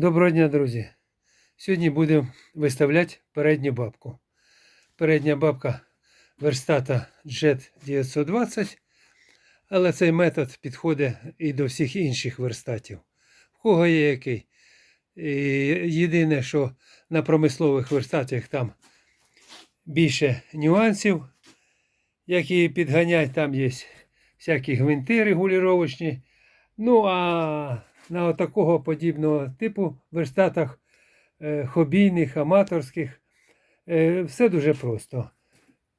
Доброго дня, друзі! Сьогодні будемо виставляти передню бабку. Передня бабка верстата Jet 920, але цей метод підходить і до всіх інших верстатів. В кого є який. І єдине, що на промислових верстатах там більше нюансів, як її підганять, там є всякі гвинти регулювачні. Ну, а на такого подібного типу верстатах е, хобійних, аматорських, е, все дуже просто.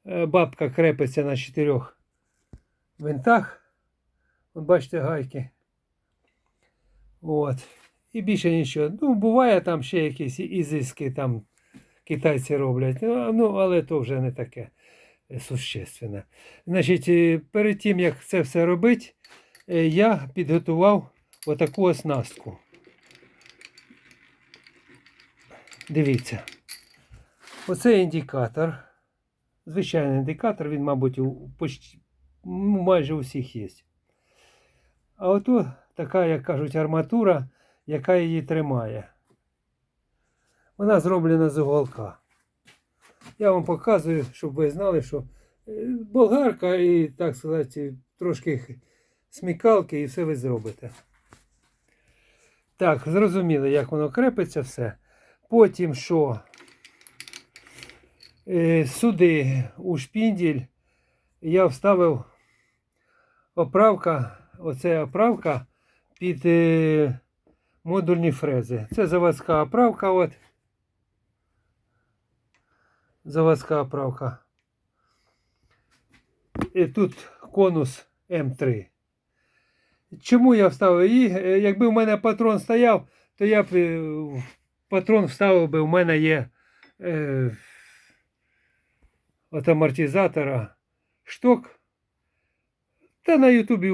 Е, Бабка крепиться на чотирьох винтах. От бачите гайки. От. І більше нічого. Ну, буває там ще якісь ізиски там китайці роблять. Ну, ну, але то вже не таке существенне. Значить, перед тим, як це все робити, я підготував отаку оснастку. Дивіться. Оце індикатор. Звичайний індикатор, він, мабуть, у почти, ну, майже у всіх є. А ото така, як кажуть, арматура, яка її тримає. Вона зроблена з уголка. Я вам показую, щоб ви знали, що е, болгарка і, так сказати, трошки смікалки і все ви зробите. Так, зрозуміли, як воно крепиться все. Потім що? Е, Сюди у шпінділь я вставив оправка, оце оправка під е, модульні фрези. Це заводська оправка. От. Заводська оправка. І тут конус М3. Чому я вставив її? Е, Якби в мене патрон стояв, то я б е, патрон вставив би, у мене є е, от амортизатора шток. Та на Ютубі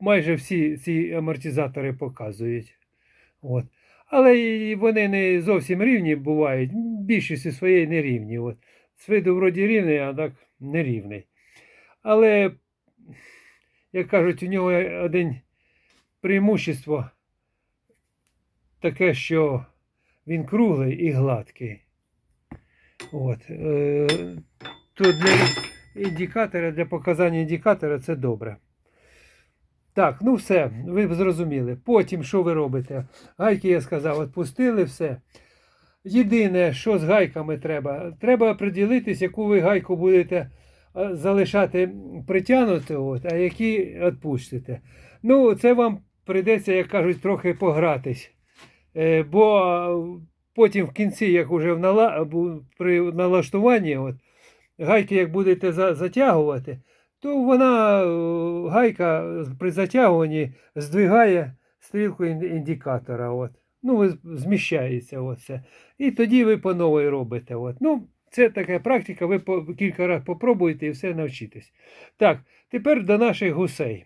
майже всі ці амортизатори показують. От. Але вони не зовсім рівні бувають. Більшості своєї не рівні. От. З виду вроді рівний, а так не рівний. Але, як кажуть, у нього один преимущество таке, що він круглий і гладкий. От. Е, то для індикатора, для показання індикатора це добре. Так, ну все, ви б зрозуміли. Потім що ви робите? Гайки, я сказав, відпустили все. Єдине, що з гайками треба, треба приділитись, яку ви гайку будете е, залишати притягнути, а які відпустите. Ну, це вам прийдеться, як кажуть, трохи погратись. Е, бо потім в кінці, як уже в нала... при налаштуванні, от, гайки, як будете затягувати, то вона, е, гайка при затягуванні здвигає стрілку індикатора. От. Ну, зміщається оце. І тоді ви по новій робите. От. Ну, це така практика, ви по, кілька разів попробуєте і все навчитесь. Так, тепер до наших гусей.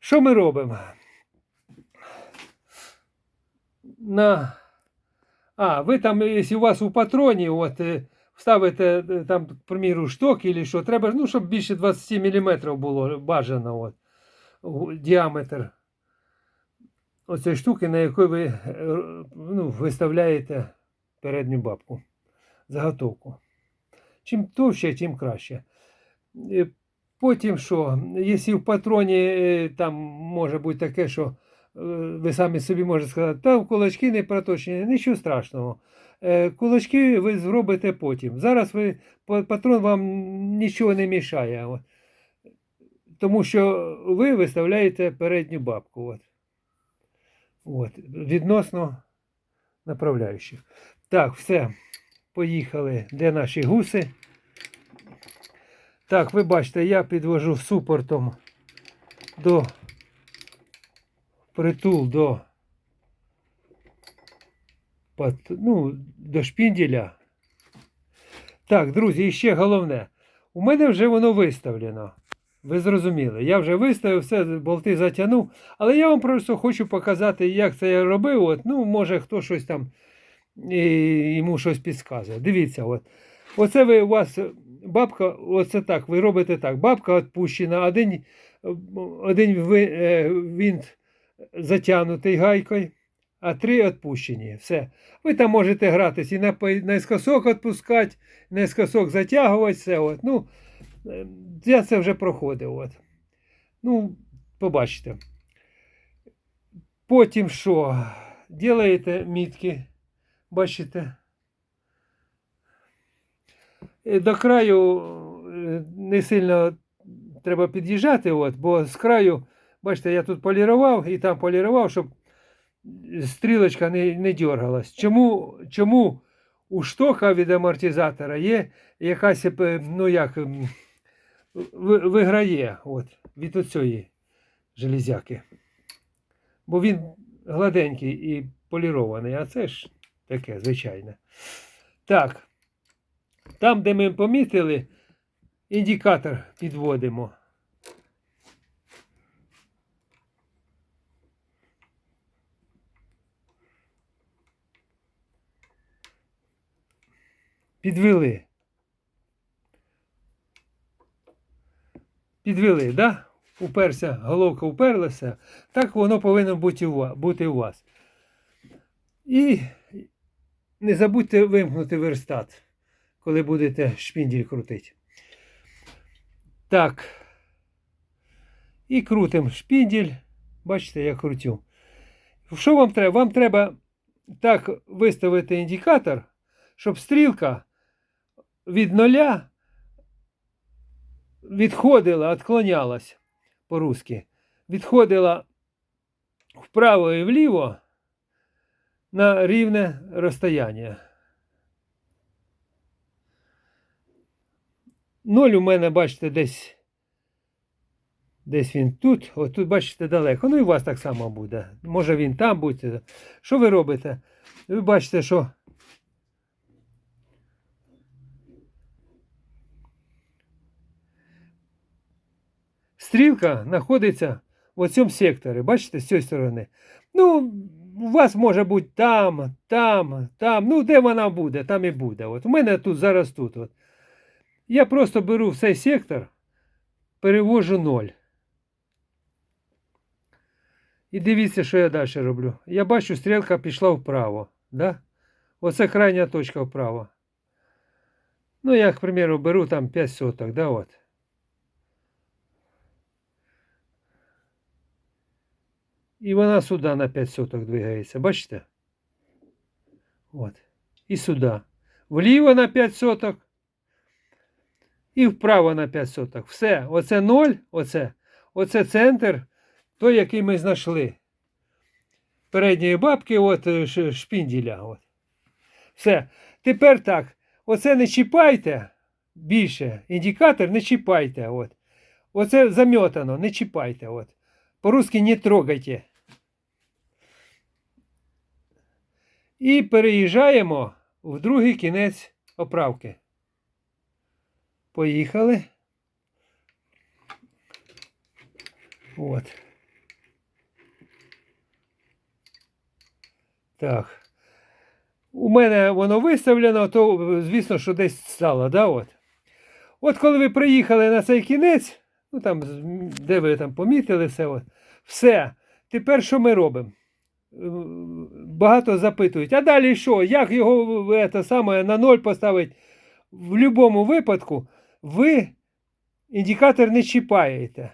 Що ми робимо? На... А, ви там, якщо у вас у патроні, от, е, вставите е, там, к приміру, шток і що, треба, ну, щоб більше 20 мм було бажано от, діаметр оцієї штуки, на якій ви е, ну, виставляєте передню бабку, заготовку. Чим товще, тим краще. Потім що, якщо в патроні е, там може бути таке, що е, ви самі собі можете сказати, та кулачки не проточені, нічого страшного. Е, Кулачки ви зробите потім. Зараз ви патрон вам нічого не мішає. От. Тому що ви виставляєте передню бабку. От. От. Відносно направляючих. Так, все. Поїхали. Де наші гуси? Так, ви бачите, я підвожу супортом до притул до, ну, до шпінділя. Так, друзі, і ще головне. У мене вже воно виставлено. Ви зрозуміли. Я вже виставив, все, болти затягнув. Але я вам просто хочу показати, як це я робив. От, ну, може, хто щось там і, йому щось підказує. Дивіться, от. Оце ви у вас бабка, оце так, ви робите так. Бабка відпущена, один, е, один е, винт затягнутий гайкою, а три відпущені. Все. Ви там можете гратись і на, наискосок відпускати, наискосок затягувати, все. От. Ну, е, я це вже проходив. От. Ну, побачите. Потім що? Ділаєте мітки, бачите. Е, До краю е, не сильно треба під'їжджати, от, бо з краю, бачите, я тут полірував і там полірував, щоб стрілочка не, не дергалась. Чому, чому у штока від амортизатора є якась, е, ну як, виграє от, від оцієї железяки. Бо він гладенький і полірований, а це ж таке, звичайне. Так. Там, де ми помітили, індикатор підводимо. Підвели. Підвели, да? Уперся, головка уперлася. Так воно повинно бути у вас. І не забудьте вимкнути верстат, коли будете шпіндель крутити. Так. І крутимо шпіндель. Бачите, я крутю. Що вам треба? Вам треба так виставити індикатор, щоб стрілка від нуля відходила, відклонялась по-русски. Відходила вправо і вліво на рівне розстояння. Ноль у мене, бачите, десь. Десь він тут, от тут, бачите, далеко. Ну і у вас так само буде. Може він там буде. Що ви робите? Ви бачите, що стрілка знаходиться в цьому секторі. Бачите, з цієї сторони. Ну, у вас може бути там, там, там. Ну, де вона буде, там і буде. От у мене тут зараз тут. От. Я просто беру в цей сектор, перевожу 0. І дивіться, що я далі роблю. Я бачу, стрілка пішла вправо. Да? Оце крайня точка вправо. Ну, я, к примеру, беру там 5 соток, да, от. І вона сюди на 5 соток двигається, бачите? От. І сюди. Вліво на 5 соток. І вправо на 5 соток. Все. Оце 0, оце. Оце центр, той, який ми знайшли. Передньої бабки, от е, шпінділя. От. Все. Тепер так. Оце не чіпайте більше. Індикатор не чіпайте. От. Оце заметано, не чіпайте. От. По-русски не трогайте. І переїжджаємо в другий кінець оправки. Поїхали. От. Так. У мене воно виставлено, то звісно, що десь стало, да, от. От коли ви приїхали на цей кінець, ну там, де ви там помітили все, от, все. Тепер що ми робимо? Багато запитують, а далі що? Як його це саме, на ноль поставити? В будь-якому випадку ви індикатор не чіпаєте.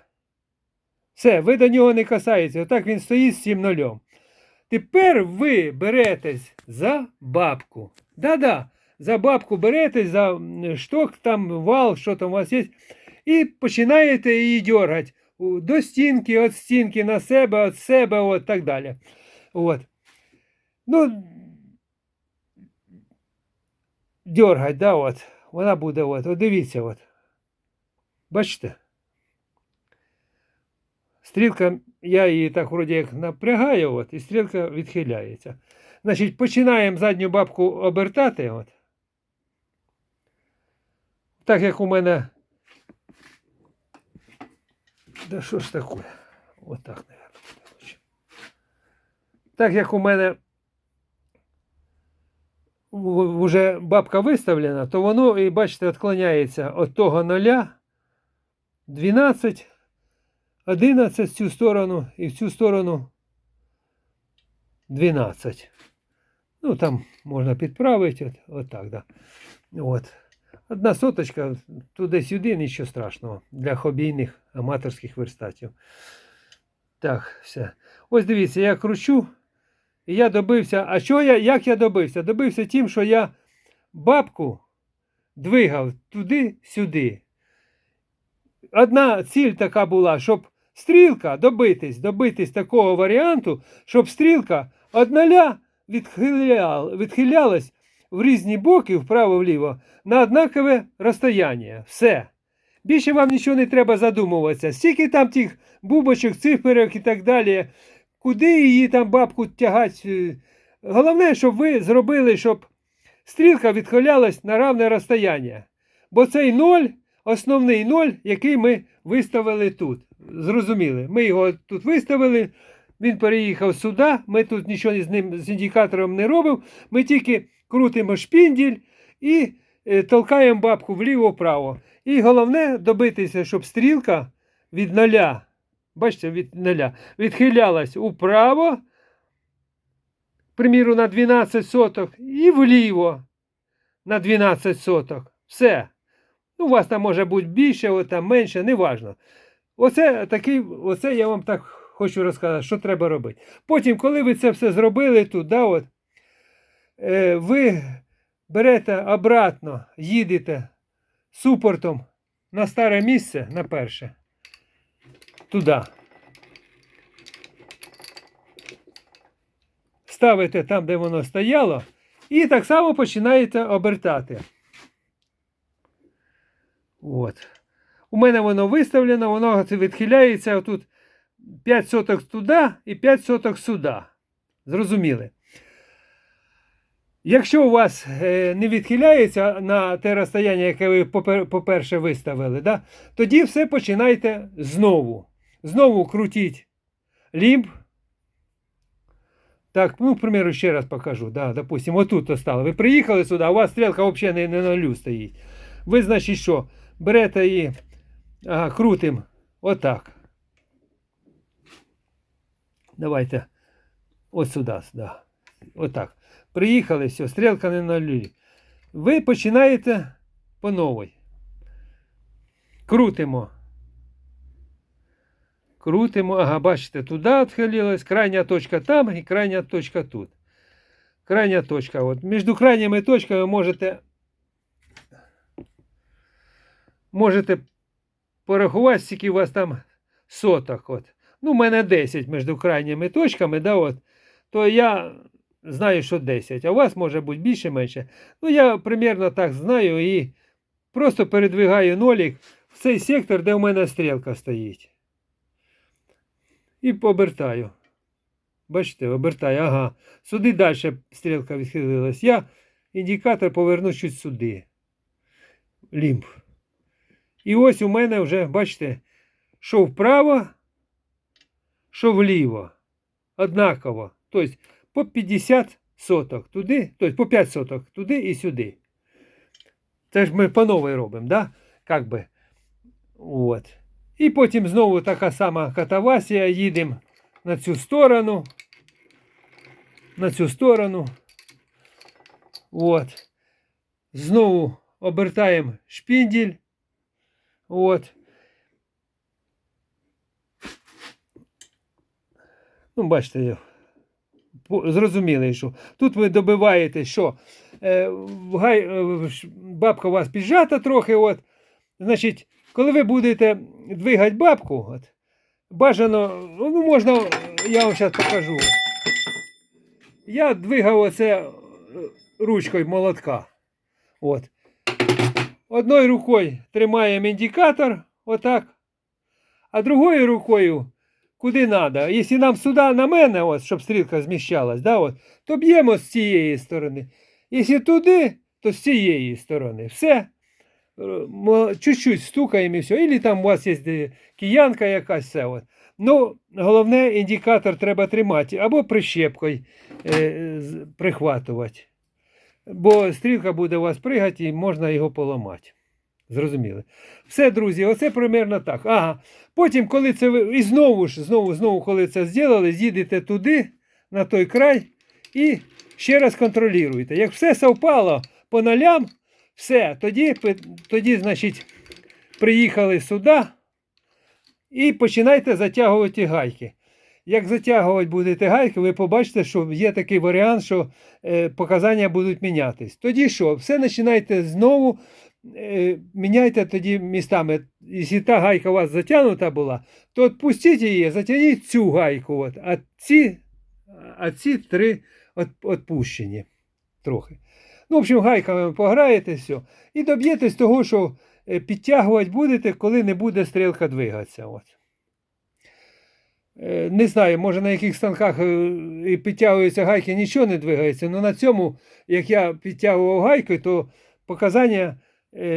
Все, ви до нього не касаєтеся. Отак він стоїть з цим нульом. Тепер ви беретесь за бабку. Да-да, за бабку беретесь, за м, шток, там вал, що там у вас є, і починаєте її дергати у- до стінки, від стінки на себе, від себе, от так далі. От. Ну, дергать, да, от. Вона буде, от. От дивіться, от. Бачите? Стрілка, я її так вроді як напрягаю, от, і стрілка відхиляється. Значить, починаємо задню бабку обертати. От. Так як у мене. Да що ж таке? Отак, мабуть. Так як у мене вже бабка виставлена, то воно, і бачите, відклоняється від того нуля 12, 11 в цю сторону і в цю сторону 12. Ну, там можна підправити, от, от так, да. От. Одна соточка туди-сюди, нічого страшного для хобійних аматорських верстатів. Так, все. Ось дивіться, я кручу, і я добився. А що я, як я добився? Добився тим, що я бабку двигав туди-сюди. Одна ціль така була, щоб стрілка добитись, добитись такого варіанту, щоб стрілка од нуля відхилялась в різні боки, вправо-вліво, на однакове розстояння. Все. Більше вам нічого не треба задумуватися. Скільки там тих бубочок, циферок і так далі, куди її там бабку тягати. Головне, щоб ви зробили, щоб стрілка відхилялась на равне розстояння. Бо цей ноль, основний ноль, який ми виставили тут. Зрозуміли, ми його тут виставили, він переїхав сюди, ми тут нічого з ним з індикатором не робимо, ми тільки крутимо шпінділь і е, толкаємо бабку вліво-вправо. І головне добитися, щоб стрілка від нуля, бачите, від нуля, відхилялась управо, приміру, на 12 соток, і вліво на 12 соток. Все. Ну, у вас там може бути більше, там менше, неважно. Оце такий, оце я вам так хочу розказати, що треба робити. Потім, коли ви це все зробили тут, да, от, е, ви берете обратно, їдете супортом на старе місце, на перше, туди. Ставите там, де воно стояло, і так само починаєте обертати. От. У мене воно виставлено, воно відхиляється отут 5 соток туди і 5 соток сюди. Зрозуміли? Якщо у вас е, не відхиляється на те розстояння, яке ви по-перше виставили, да, тоді все починайте знову. Знову крутіть лімб. Так, ну, к примеру, ще раз покажу. Да, допустим, отут то стало. Ви приїхали сюди, у вас стрілка взагалі не, не на нулю стоїть. Ви, значить, що? Берете і ага, крутим отак. Давайте от сюди, да. Отак. Приїхали, все, стрілка не на нулі. Ви починаєте по новій. Крутимо. Крутимо, ага, бачите, туди відхилилась, крайня точка там і крайня точка тут. Крайня точка. От. Між крайніми точками можете можете порахувати, скільки у вас там соток. От. Ну, у мене 10 між крайніми точками, да, от, то я знаю, що 10, а у вас може бути більше менше. Ну, я примерно так знаю і просто передвигаю нолік в цей сектор, де у мене стрілка стоїть. І обертаю. Бачите, обертаю, ага. Сюди далі стрілка відхилилась. Я індикатор поверну чуть сюди. Лімб. І ось у мене вже, бачите, що вправо, що вліво. Однаково. Тобто по 50 соток туди, тобто по 5 соток туди і сюди. Це ж ми по новій робимо, да? Как би. От. І потім знову така сама катавасія, їдемо на цю сторону. На цю сторону. От. Знову обертаємо шпінділь. От. Ну, бачите, зрозуміли, що тут ви добиваєте, що е, гай, е, бабка у вас піджата трохи. От. Значить, коли ви будете двигати бабку, от, бажано, ну можна, я вам зараз покажу. Я двигав оце е, ручкою молотка. От. Одною рукою тримаємо індикатор, отак, а другою рукою куди треба. Якщо нам сюди на мене, от, щоб стрілка зміщалась, да, от, то б'ємо з цієї сторони. Якщо туди, то з цієї сторони. Все. Мо- Чуть-чуть стукаємо і все. Ілі там у вас є киянка якась. Все, от. Ну, головне, індикатор треба тримати або прищепкою е, прихватувати. Бо стрілка буде у вас пригати і можна його поламати. Зрозуміли? Все, друзі, оце примерно так. Ага. Потім, коли це ви. І знову ж, знову, знову, коли це зробили, з'їдете туди, на той край і ще раз контролюєте. Як все совпало по нолям, все, тоді, тоді значить, приїхали сюди і починайте затягувати гайки. Як затягувати будете гайки, ви побачите, що є такий варіант, що е, показання будуть мінятись. Тоді що? Все починайте знову, е, міняйте тоді містами. Якщо та гайка у вас затягнута була, то відпустіть її, затягніть цю гайку, от, а, ці, а ці три відпущені трохи. Ну, в общем, гайками пограєте все. І доб'єтесь того, що е, підтягувати будете, коли не буде стрілка двигатися. От. Е, Не знаю, може на яких станках е, і підтягуються гайки, нічого не двигається, але на цьому, як я підтягував гайки, то показання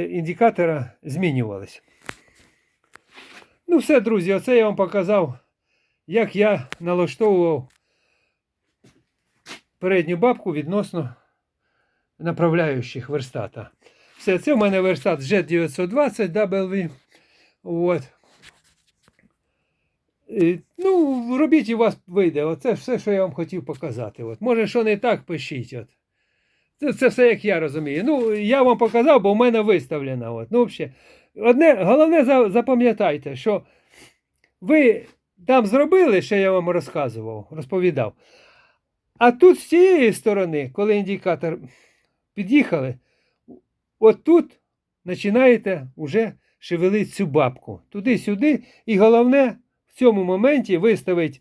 індикатора змінювалися. Ну, все, друзі, оце я вам показав, як я налаштовував передню бабку відносно направляючих верстата. Все, це в мене верстат Z920 W. От. І, Ну, робіть і у вас вийде. Оце все, що я вам хотів показати. От. Може, що не так, пишіть. От. Це, це все, як я розумію. Ну, я вам показав, бо в мене виставлено. От. Ну, взагалі, одне, головне запам'ятайте, що ви там зробили, що я вам розказував, розповідав. А тут з цієї сторони, коли індикатор під'їхали, от тут починаєте вже шевелити цю бабку. Туди-сюди. І головне в цьому моменті виставити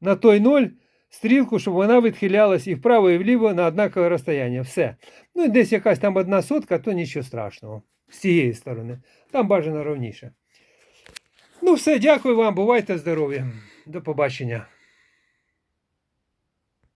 на той ноль стрілку, щоб вона відхилялась і вправо, і вліво на однакове розстояння. Все. Ну, і десь якась там одна сотка, то нічого страшного. З цієї сторони. Там бажано ровніше. Ну, все, дякую вам, бувайте здорові. До побачення.